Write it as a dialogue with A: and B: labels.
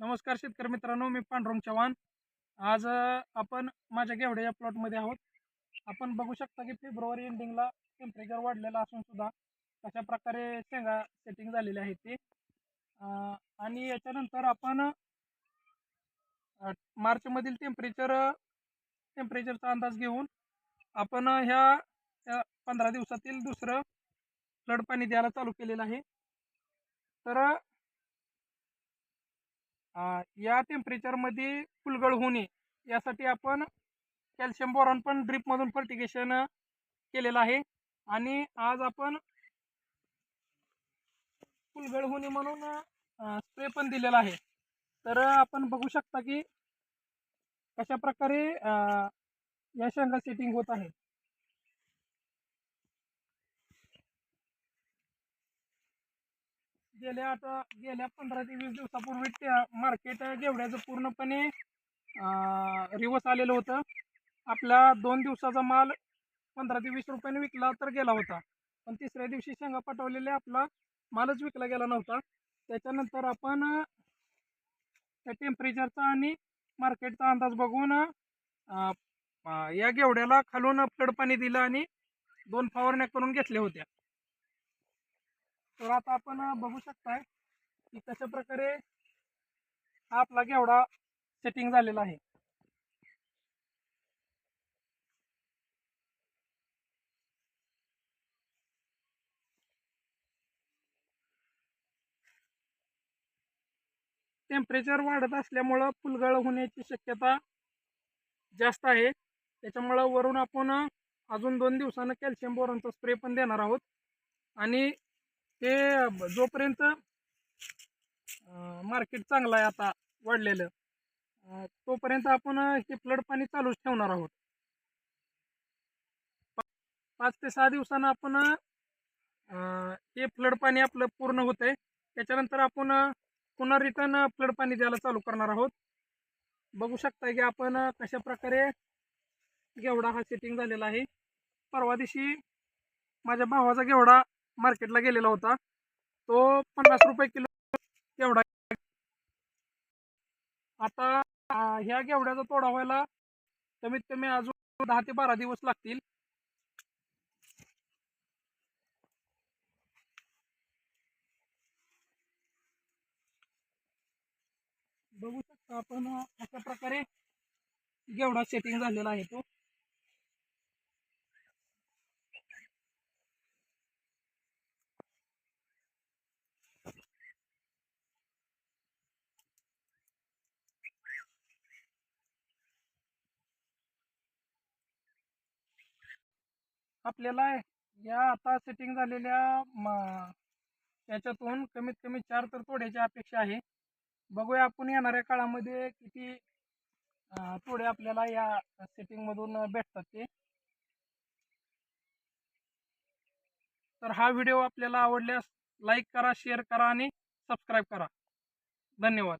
A: नमस्कार शेतकरी मित्रांनो मी पांडुरंग चव्हाण. आज आपण माझ्या घेवड्याच्या प्लॉटमध्ये आहोत. आपण बघू शकता की फेब्रुवारी एंडिंगला टेम्परेचर वाढलेलं असून सुद्धा कशा प्रकारे शेंगा सेटिंग झालेली आहे ते. आणि याच्यानंतर आपण मार्चमधील टेम्परेचर टेम्परेचरचा अंदाज घेऊन आपण ह्या पंधरा दिवसातील दुसरं फ्लड पाणी द्यायला चालू केलेलं आहे. तर या टेम्परेचरमध्ये फुलगळ होणे यासाठी आपण कॅल्शियम बोरॉन पण ड्रिपमधून फर्टिगेशन केलेलं आहे. आणि आज आपण फुलगळ होणे म्हणून स्प्रे पण दिलेला आहे. तर आपण बघू शकता की कशा प्रकारे या शेंगा सेटिंग होत आहे. गेल्या आता गेल्या पंधरा ते वीस दिवसापूर्वी त्या मार्केट जेवढ्याचं पूर्णपणे रिवर्स आलेलं होतं. आपला दोन दिवसाचा माल पंधरा ते वीस रुपयाने विकला तर गेला होता. पण तिसऱ्या दिवशी शेंगा पाठवलेल्या आपला मालच विकला गेला नव्हता. त्याच्यानंतर आपण त्या टेम्परेचरचा आणि मार्केटचा अंदाज बघून या गेवड्याला खालून फ्लड पाणी दिलं आणि दोन फवारण्या करून घेतल्या होत्या. तर आता आपण बघू शकताय की कशा प्रकारे हा आपला घेवडा सेटिंग झालेला आहे. टेम्परेचर वाढत असल्यामुळं फुलगळ होण्याची शक्यता जास्त आहे. त्याच्यामुळं वरून आपण अजून दोन दिवसानं कॅल्शियम बोरॉनचा स्प्रे पण देणार आहोत. आणि ते जोपर्यंत मार्केट चांगलं आहे आता वाढलेलं तोपर्यंत आपण हे फ्लड पाणी चालूच ठेवणार आहोत. पाच ते सहा दिवसानं आपण हे फ्लड पाणी आपलं पूर्ण होत आहे. त्याच्यानंतर आपण पुन्हा रिटर्न फ्लड पाणी द्यायला चालू करणार आहोत. बघू शकता की आपण कशा प्रकारे घेवडा हा सेटिंग झालेला आहे. परवा दिवशी माझ्या भावाचा घेवडा मार्केटला गेलेला होता. तो पन्नास रुपये किलो घेवडा आता ह्या घेवड्याचा तोडा व्हायला कमीत कमी अजून दहा ते बारा दिवस लागतील. बघू शकता आपण अशा प्रकारे घेवडा सेटिंग झालेला आहे तो. आपल्याला या आता सेटिंग झालेल्या याच्यातून कमीत कमी चार तर तोड्याची अपेक्षा आहे. बघूया आपण येणाऱ्या काळामध्ये किती तोडे आपल्याला या सेटिंगमधून भेटतात ते. तर हा व्हिडिओ आपल्याला आवडल्यास लाईक करा शेअर करा आणि सबस्क्राईब करा. धन्यवाद.